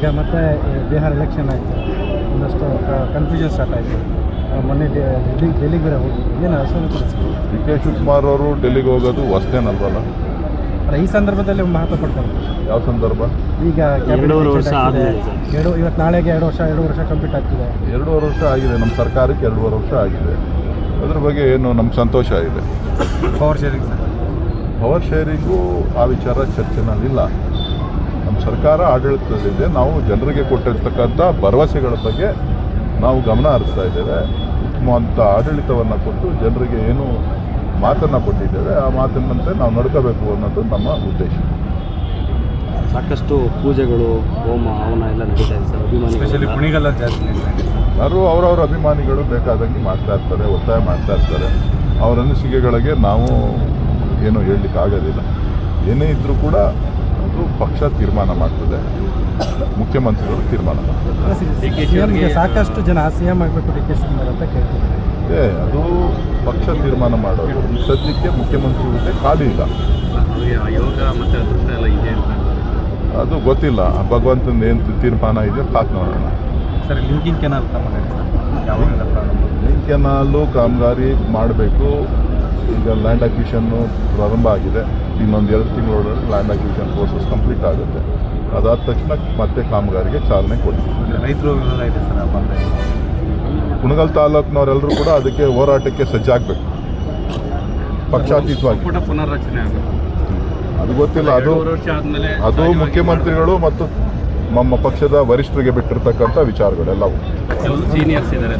ಈಗ ಮತ್ತೆ ಬಿಹಾರ್ ಎಲೆಕ್ಷನ್ ಆಯಿತು. ಒಂದಷ್ಟು ಕನ್ಫ್ಯೂಷನ್ ಸ್ಟಾರ್ಟ್ ಆಯಿತು. ಮೊನ್ನೆ ಡೆಲ್ಲಿ ಡೆಲ್ಲಿಗೆ ಬೇರೆ ಹೋಗಿದ್ದು ಏನು ಅಸಲು ಡಿ ಕೆ ಶಿವಕುಮಾರ್ ಅವರು ಡೆಲ್ಲಿಗೆ ಹೋಗೋದು ಹೊಸ್ತೇನಲ್ವಲ್ಲ ಅಲ್ಲ ಈ ಸಂದರ್ಭದಲ್ಲಿ ಮಹತ್ವ ಪಡ್ತಾರೆ ಯಾವ ಸಂದರ್ಭ? ಈಗ ಎರಡೂವರೆ ವರ್ಷ. ಎರಡು ಇವತ್ತು ನಾಳೆಗೆ ಎರಡು ವರ್ಷ ಎರಡು ವರ್ಷ ಕಂಪ್ಲೀಟ್ ಆಗ್ತಿದೆ. ಎರಡೂವರೆ ವರ್ಷ ಆಗಿದೆ ನಮ್ಮ ಸರ್ಕಾರಕ್ಕೆ ಎರಡೂವರೆ ವರ್ಷ ಆಗಿದೆ. ಅದ್ರ ಬಗ್ಗೆ ಏನು ನಮ್ಗೆ ಸಂತೋಷ ಇದೆ? Power sharing sir. Power sharing ಆ ವಿಚಾರ ಚರ್ಚೆನಲ್ಲಿಲ್ಲ. ನಮ್ಮ ಸರ್ಕಾರ ಆಡಳಿತದಲ್ಲಿದೆ ನಾವು ಜನರಿಗೆ ಕೊಟ್ಟಿರ್ತಕ್ಕಂಥ ಭರವಸೆಗಳ ಬಗ್ಗೆ ನಾವು ಗಮನ ಹರಿಸ್ತಾ ಇದ್ದೇವೆ. ಉತ್ತಮವಂತ ಆಡಳಿತವನ್ನು ಕೊಟ್ಟು ಜನರಿಗೆ ಏನು ಮಾತನ್ನು ಕೊಟ್ಟಿದ್ದೇವೆ ಆ ಮಾತಿನಂತೆ ನಾವು ನಡ್ಕೋಬೇಕು ಅನ್ನೋದು ನಮ್ಮ ಉದ್ದೇಶ. ಸಾಕಷ್ಟು ಪೂಜೆಗಳು ಹೋಮ ಹವನ ಎಲ್ಲ ನಡೀತಾ ಇದೆ ಸರ್ ಅಭಿಮಾನಿಗಳು ಕುಣಿಗಲ್ಲ ಜಾಸ್ತಿ ಯಾರು ಅವರವರ ಅಭಿಮಾನಿಗಳು ಬೇಕಾದಂಗೆ ಮಾಡ್ತಾ ಇರ್ತಾರೆ ಒತ್ತಾಯ ಮಾಡ್ತಾ ಇರ್ತಾರೆ. ಅವರ ಅನಿಸಿಕೆಗಳಿಗೆ ನಾವು ಏನು ಹೇಳಲಿಕ್ಕೆ ಆಗೋದಿಲ್ಲ ಏನೇ ಇದ್ದರೂ ಕೂಡ ಅದು ಪಕ್ಷ ತೀರ್ಮಾನ ಮಾಡ್ತದೆ. ಮುಖ್ಯಮಂತ್ರಿಗಳು ತೀರ್ಮಾನ ಮಾಡ್ತಾರೆ ಸಾಕಷ್ಟು ಜನ ಸಿ ಎಂ ಆಗಬೇಕು ಡಿ ಕೆ ಶಿವಕುಮಾರ್ ಅಂತ ಕೇಳ್ತಿದ್ದಾರೆ. ಏ ಅದು ಪಕ್ಷ ತೀರ್ಮಾನ ಮಾಡೋದು. ಸದ್ಯಕ್ಕೆ ಮುಖ್ಯಮಂತ್ರಿ ಹುದ್ದೆ ಖಾಲಿ ಇಲ್ಲ. ಯೋಗ ಮತ್ತು ಅದೃಷ್ಟ ಎಲ್ಲ ಇದೆ ಅಂತ. ಅದು ಗೊತ್ತಿಲ್ಲ. ಭಗವಂತನ ಏನು ತೀರ್ಮಾನ ಇದೆ ಪಾಕ್ ನೋಡೋಣ. Sir linking canal link canal ಕಾಮಗಾರಿ ಮಾಡಬೇಕು. ಈಗ ಲ್ಯಾಂಡ್ ಅಕ್ವಿಷನ್ನು ಪ್ರಾರಂಭ ಆಗಿದೆ. ಇನ್ನೊಂದು ಎರಡು ತಿಂಗಳೊಳಗೆ ಲ್ಯಾಂಡ್ ಅಕ್ವಿಷನ್ ಪ್ರೋಸೆಸ್ ಕಂಪ್ಲೀಟ್ ಆಗುತ್ತೆ. ಅದಾದ ತಕ್ಷಣ ಮತ್ತೆ ಕಾಮಗಾರಿಗೆ ಚಾಲನೆ ಕೊಡ್ತೀವಿ ರೈತರು ಕುಣಗಲ್ ತಾಲೂಕಿನವರೆಲ್ಲರೂ ಕೂಡ ಅದಕ್ಕೆ ಹೋರಾಟಕ್ಕೆ ಸಜ್ಜಾಗಬೇಕು. ಪಕ್ಷಾತೀತವಾಗಿ. ಪುನರ್ರಚನೆ ಅದು ಗೊತ್ತಿಲ್ಲ ಅದು ವರ್ಷ ಆದಮೇಲೆ ಅದು ಮುಖ್ಯಮಂತ್ರಿಗಳು ಮತ್ತು ನಮ್ಮ ಪಕ್ಷದ ವರಿಷ್ಠರಿಗೆ ಬಿಟ್ಟಿರ್ತಕ್ಕಂಥ ವಿಚಾರಗಳೆಲ್ಲವೂ. ಕೆಲವು ಸೀನಿಯರ್ಸ್ ಇದ್ದಾರೆ